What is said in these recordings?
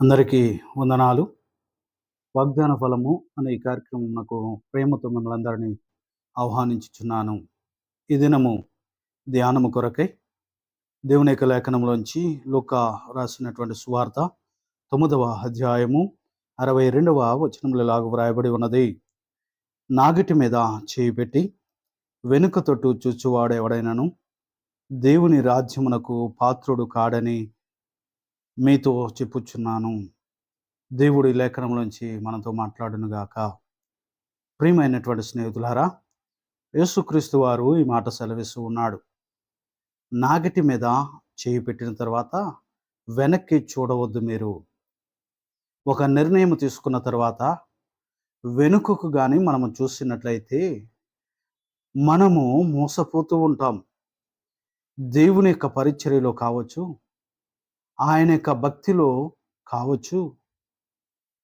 అందరికీ వందనాలు. వాగ్దాన ఫలము అనే ఈ కార్యక్రమం నాకు ప్రేమతో మిమ్మల్ని అందరినీ ఆహ్వానించుచున్నాను. ఈ దినము ధ్యానము కొరకై దేవుని యొక్క లేఖనంలోంచి లూక రాసినటువంటి సువార్త తొమ్మిదవ అధ్యాయము అరవై రెండవ వచనములు లాగు వ్రాయబడి ఉన్నది. నాగిటి మీద చేయి పెట్టి వెనుక తొట్టు చూచువాడు దేవుని రాజ్యమునకు పాత్రుడు కాడని మీతో చెప్పుచున్నాను. దేవుడి లేఖనంలోంచి మనతో మాట్లాడునుగాక. ప్రియమైనటువంటి స్నేహితులారా యేసుక్రీస్తు వారు ఈ మాట సెలవిస్తూ ఉన్నాడు. నాగటి మీద చేయి పెట్టిన తర్వాత వెనక్కి చూడవద్దు మీరు. ఒక నిర్ణయం తీసుకున్న తర్వాత వెనుకకు కానీ మనము చూసినట్లయితే మనము మోసపోతూ ఉంటాం. దేవుని యొక్క పరిచర్యలో కావచ్చు ఆయన యొక్క భక్తిలో కావచ్చు.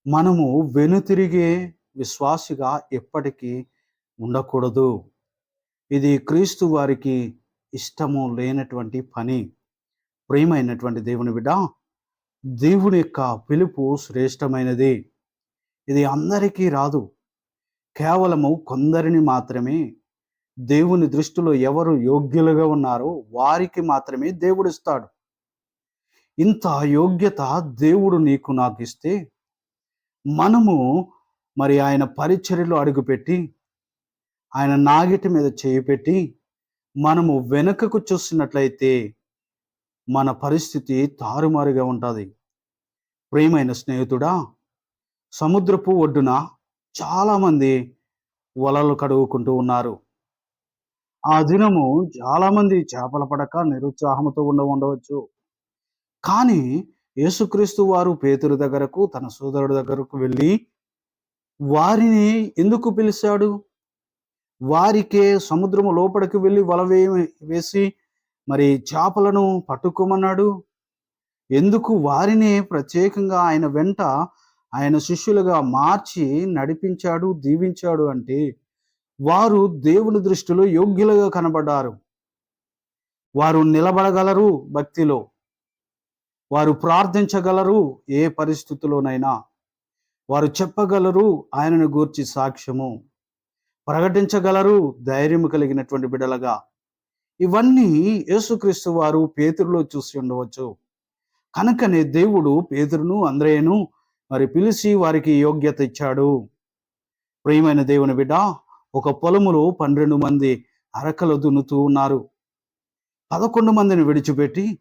మనము వెనుతిరిగే విశ్వాసిగా ఎప్పటికీ ఉండకూడదు. ఇది క్రీస్తు వారికి ఇష్టము లేనటువంటి పని. ప్రియమైనటువంటి దేవుని బిడ్డ దేవుని యొక్క పిలుపు శ్రేష్టమైనది. ఇది అందరికీ రాదు. కేవలము కొందరిని మాత్రమే. దేవుని దృష్టిలో ఎవరు యోగ్యులుగా ఉన్నారో వారికి మాత్రమే దేవుడిస్తాడు ఇంత యోగ్యత దేవుడు నీకు నాకు ఇస్తే మనము మరి ఆయన పరిచర్యలో అడుగుపెట్టి ఆయన నాగిటి మీద చేయిపెట్టి మనము వెనుకకు చూస్తున్నట్లయితే మన పరిస్థితి తారుమారుగా ఉంటుంది. ప్రేమైన స్నేహితుడా సముద్రపు ఒడ్డున చాలామంది వలలు కడుగుకుంటూ ఉన్నారు. ఆ దినము చాలామంది చేపల పడక నిరుత్సాహంతో ఉండ ఉండవచ్చు. కానీ యేసుక్రీస్తు వారు పేతురు దగ్గరకు తన సోదరుడి దగ్గరకు వెళ్ళి వారిని ఎందుకు పిలిచాడు? వారికే సముద్రము లోపలికి వెళ్ళి వల వేసి మరి చేపలను పట్టుకోమన్నాడు. ఎందుకు వారిని ప్రత్యేకంగా ఆయన వెంట ఆయన శిష్యులుగా మార్చి నడిపించాడు దీవించాడు అంటే వారు దేవుని దృష్టిలో యోగ్యులుగా కనబడ్డారు. వారు నిలబడగలరు భక్తిలో. వారు ప్రార్థించగలరు ఏ పరిస్థితిలోనైనా వారు చెప్పగలరు ఆయనను గూర్చి సాక్ష్యము. ప్రకటించగలరు ధైర్యం కలిగినటువంటి బిడలగా. ఇవన్నీ యేసుక్రీస్తు వారు పేతురులో చూసి ఉండవచ్చు. కనుకనే దేవుడు పేతురును అంద్రేయను మరి పిలిచి వారికి యోగ్యత ఇచ్చాడు. ప్రియమైన దేవుని బిడ్డ ఒక పొలములో పన్నెండు మంది అరకలు దున్నుతూ ఉన్నారు. పదకొండు మందిని విడిచిపెట్టి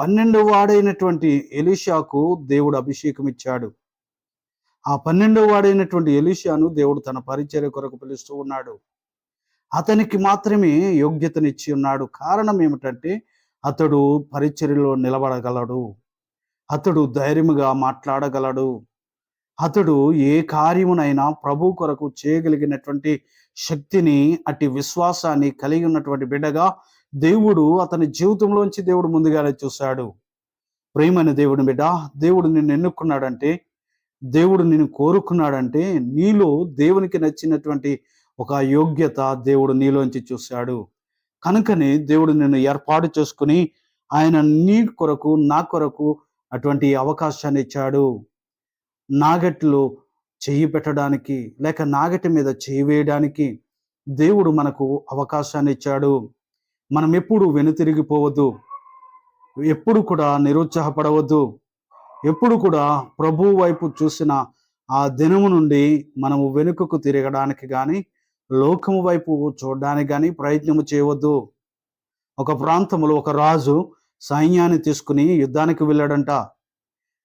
పన్నెండు వాడైనటువంటి ఎలీషాకు దేవుడు అభిషేకం ఇచ్చాడు ఆ పన్నెండవ వాడైనటువంటి ఎలీషాను దేవుడు తన పరిచర్య కొరకు పిలుస్తూ ఉన్నాడు. అతనికి మాత్రమే యోగ్యతనిచ్చి ఉన్నాడు. కారణం ఏమిటంటే అతడు పరిచర్యలో నిలబడగలడు. అతడు ధైర్యముగా మాట్లాడగలడు. అతడు ఏ కార్యమునైనా ప్రభు కొరకు చేయగలిగినటువంటి శక్తిని అట్టి విశ్వాసాన్ని కలిగి ఉన్నటువంటి బిడ్డగా దేవుడు అతని జీవితంలోంచి దేవుడు ముందుగానే చూశాడు. ప్రేమైన దేవుడు బిడ్డ దేవుడు నిన్ను ఎన్నుకున్నాడంటే దేవుడు నిన్ను కోరుకున్నాడంటే నీలో దేవునికి నచ్చినటువంటి ఒక యోగ్యత దేవుడు నీలోంచి చూశాడు. కనుకనే దేవుడు నిన్ను ఏర్పాటు చేసుకుని ఆయన నీ కొరకు నా కొరకు అటువంటి అవకాశాన్ని ఇచ్చాడు. నాగట్లో చెయ్యి పెట్టడానికి లేక నాగటి మీద చేయి వేయడానికి దేవుడు మనకు అవకాశాన్ని ఇచ్చాడు. మనం ఎప్పుడు వెనుతిరిగిపోవద్దు. ఎప్పుడు కూడా నిరుత్సాహపడవద్దు. ఎప్పుడు కూడా ప్రభు వైపు చూసిన ఆ దినము నుండి మనము వెనుకకు తిరగడానికి కానీ లోకము వైపు చూడడానికి కానీ ప్రయత్నము చేయవద్దు. ఒక ప్రాంతంలో ఒక రాజు సైన్యాన్ని తీసుకుని యుద్ధానికి వెళ్ళాడంట.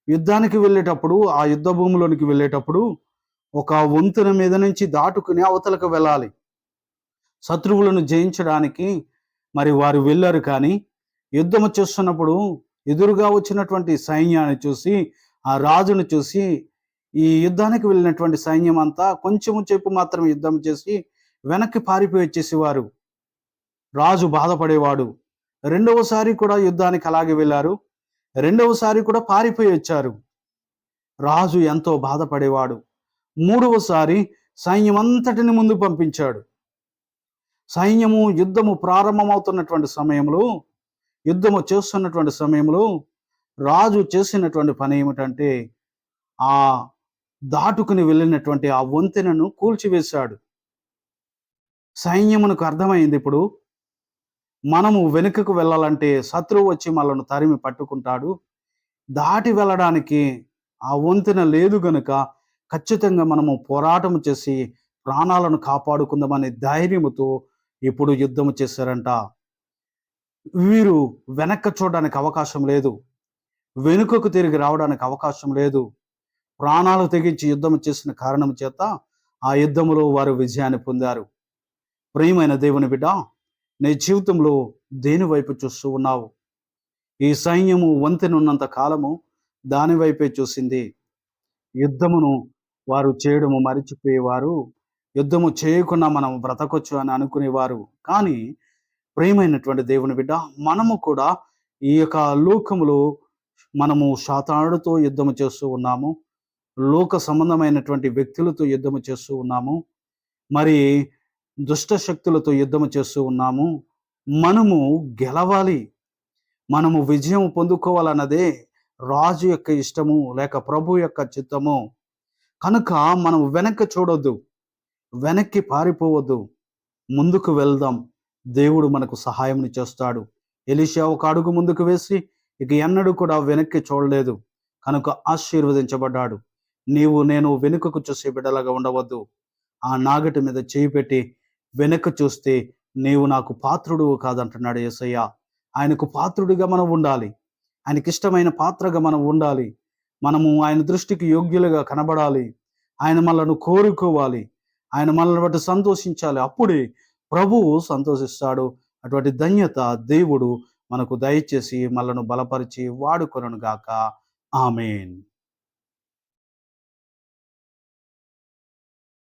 యుద్ధానికి వెళ్ళేటప్పుడు ఆ యుద్ధ భూమిలోనికి వెళ్ళేటప్పుడు ఒక వంతెన మీద నుంచి దాటుకుని అవతలకు వెళ్ళాలి. శత్రువులను జయించడానికి మరి వారు వెళ్ళారు కానీ యుద్ధము చేస్తున్నప్పుడు ఎదురుగా వచ్చినటువంటి సైన్యాన్ని చూసి ఆ రాజును చూసి ఈ యుద్ధానికి వెళ్ళినటువంటి సైన్యం అంతా కొంచెము చెప్పు మాత్రం యుద్ధం చేసి వెనక్కి పారిపోయి వచ్చేసేవారు. రాజు బాధపడేవాడు. రెండవసారి కూడా యుద్ధానికి అలాగే వెళ్ళారు. రెండవసారి కూడా పారిపోయి వచ్చారు. రాజు ఎంతో బాధపడేవాడు. మూడవసారి సైన్యం అంతటిని ముందు పంపించాడు. సైన్యము యుద్ధము ప్రారంభమవుతున్నటువంటి సమయంలో యుద్ధము చేస్తున్నటువంటి సమయంలో రాజు చేసినటువంటి పని ఏమిటంటే ఆ దాటుకుని వెళ్ళినటువంటి ఆ వంతెనను కూల్చివేశాడు. సైన్యమునకు అర్థమైంది ఇప్పుడు మనము వెనుకకు వెళ్ళాలంటే శత్రువు వచ్చి మనల్ని తరిమి పట్టుకుంటాడు. దాటి వెళ్ళడానికి ఆ వంతెన లేదు గనుక ఖచ్చితంగా మనము పోరాటం చేసి ప్రాణాలను కాపాడుకుందామనే ధైర్యముతో ఇప్పుడు యుద్ధము చేశారంట? వీరు వెనక్క చూడడానికి అవకాశం లేదు. వెనుకకు తిరిగి రావడానికి అవకాశం లేదు. ప్రాణాలు తెగించి యుద్ధం చేసిన కారణం చేత ఆ యుద్ధంలో వారు విజయాన్ని పొందారు. ప్రియమైన దేవుని బిడ్డ నీ జీవితంలో దేని వైపు చూస్తూ ఉన్నావు? ఈ సైన్యము వంతెనున్నంత కాలము దాని వైపే చూసింది. యుద్ధమును వారు చేయడము మరిచిపోయేవారు. యుద్ధము చేయకుండా మనం బ్రతకొచ్చు అని అనుకునేవారు. కానీ ప్రేమైనటువంటి దేవుని బిడ్డ మనము కూడా ఈ యొక్క లోకములో మనము శాతాడుతో యుద్ధము చేస్తూ ఉన్నాము. లోక సంబంధమైనటువంటి వ్యక్తులతో యుద్ధము చేస్తూ ఉన్నాము. మరి దుష్ట శక్తులతో యుద్ధము చేస్తూ ఉన్నాము. మనము గెలవాలి. మనము విజయం పొందుకోవాలన్నదే రాజు యొక్క ఇష్టము లేక ప్రభు యొక్క చిత్తము. కనుక మనం వెనక్కి చూడొద్దు. వెనక్కి పారిపోవద్దు. ముందుకు వెళ్దాం. దేవుడు మనకు సహాయం చేస్తాడు. ఎలిషా ఒక అడుగు ముందుకు వేసి ఇక ఎన్నడూ కూడా వెనక్కి చూడలేదు. కనుక ఆశీర్వదించబడ్డాడు. నీవు నేను వెనుకకు చూసే బిడ్డలాగా ఉండవద్దు. ఆ నాగటి మీద చేయి పెట్టి వెనక్కి చూస్తే నీవు నాకు పాత్రుడు కాదంటున్నాడు యేసయ్య ఆయనకు పాత్రుడిగా మనం ఉండాలి. ఆయనకి ఇష్టమైన పాత్రగా మనం ఉండాలి. మనము ఆయన దృష్టికి యోగ్యులుగా కనబడాలి. ఆయన మనను కోరుకోవాలి. ఆయన మనల్ని బట్టి సంతోషించాలి. అప్పుడే ప్రభువు సంతోషిస్తాడు. అటువంటి ధన్యత దేవుడు మనకు దయచేసి మనలను బలపరిచి వాడుకొనను గాక ఆమెన్.